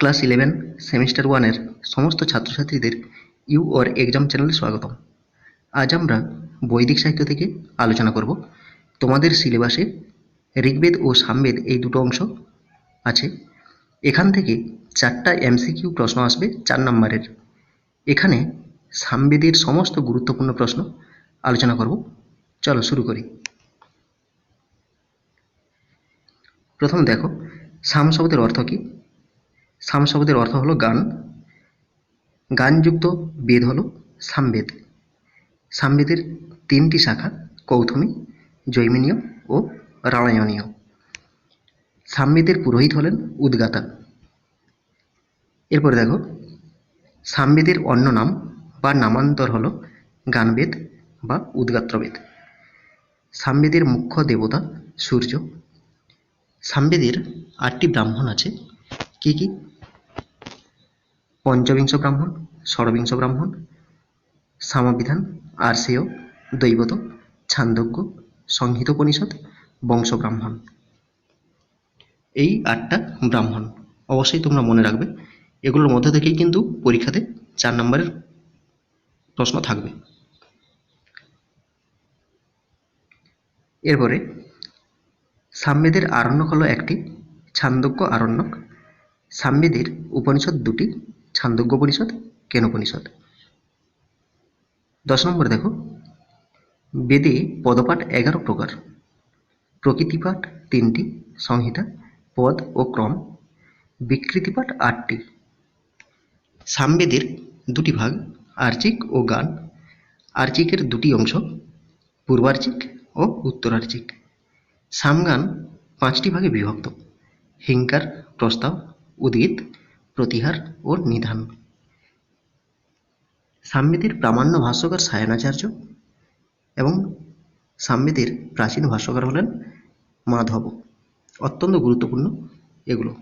Class eleven, semester ওয়ানের সমস্ত ছাত্রছাত্রীদের ইউ ওর এক্সাম চ্যানেলে স্বাগতম। আজ আমরা বৈদিক সাহিত্য থেকে আলোচনা করব। তোমাদের সিলেবাসে ঋগ্বেদ ও সামবেদ এই দুটো অংশ আছে। এখান থেকে চারটা এমসিকিউ প্রশ্ন আসবে চার নম্বরের। এখানে সামবেদের সমস্ত গুরুত্বপূর্ণ প্রশ্ন আলোচনা করব। চলো শুরু করি। প্রথম দেখো, সাম শব্দের অর্থ কী? সাম শব্দের অর্থ হলো গান। গানযুক্ত বেদ হলো সামবেদ। সামবেদের তিনটি শাখা, কৌথমী, জৈমিনীয় ও রামায়ণীয়। সামবেদের পুরোহিত হলেন উদ্গাতা। এরপর দেখো, সামবেদের অন্য নাম বা নামান্তর হলো গানবেদ বা উদ্গাত্রবেদ। সামবেদের মুখ্য দেবতা সূর্য। সামবেদের আটটি ব্রাহ্মণ আছে। কি কি? পঞ্চবিংশ ব্রাহ্মণ, ষড়বিংশ ব্রাহ্মণ, সামবিধান, আর্ষেয়, দৈবত, ছান্দজ্ঞ, সংহিতোপনিষদ, বংশ ব্রাহ্মণ। এই আটটা ব্রাহ্মণ। অবশ্যই তোমরা মনে রাখবে, এগুলোর মধ্যে থেকেই কিন্তু পরীক্ষাতে চার নম্বরের প্রশ্ন থাকবে। এরপরে সামবেদের আরণ্যক হলো একটি, ছান্দজ্ঞ আরণ্যক সামবেদের উপনিষদ দুটি ছান্দজ্ঞ উপনিষদ কেনোপনিষদ দশ নম্বর দেখো। বেদে পদপাঠ এগারো প্রকার। প্রকৃতিপাঠ তিনটি, সংহিতা, পদ ও ক্রম। বিকৃতিপাঠ আটটি। সামবেদের দুটি ভাগ, আর্চিক ও গান। আর্চিকের দুটি অংশ, পূর্বার্চিক ও উত্তরার্চিক। সামগান পাঁচটি ভাগে বিভক্ত। হিংকার, প্রস্তাব উদ্গীত প্রতিহার ও নিধান। সাম্বেদের প্রামাণ্য ভাষ্যকার সায়নাচার্য এবং সাম্বেদের প্রাচীন ভাষ্যকার হলেন মাধব। অত্যন্ত গুরুত্বপূর্ণ এগুলো।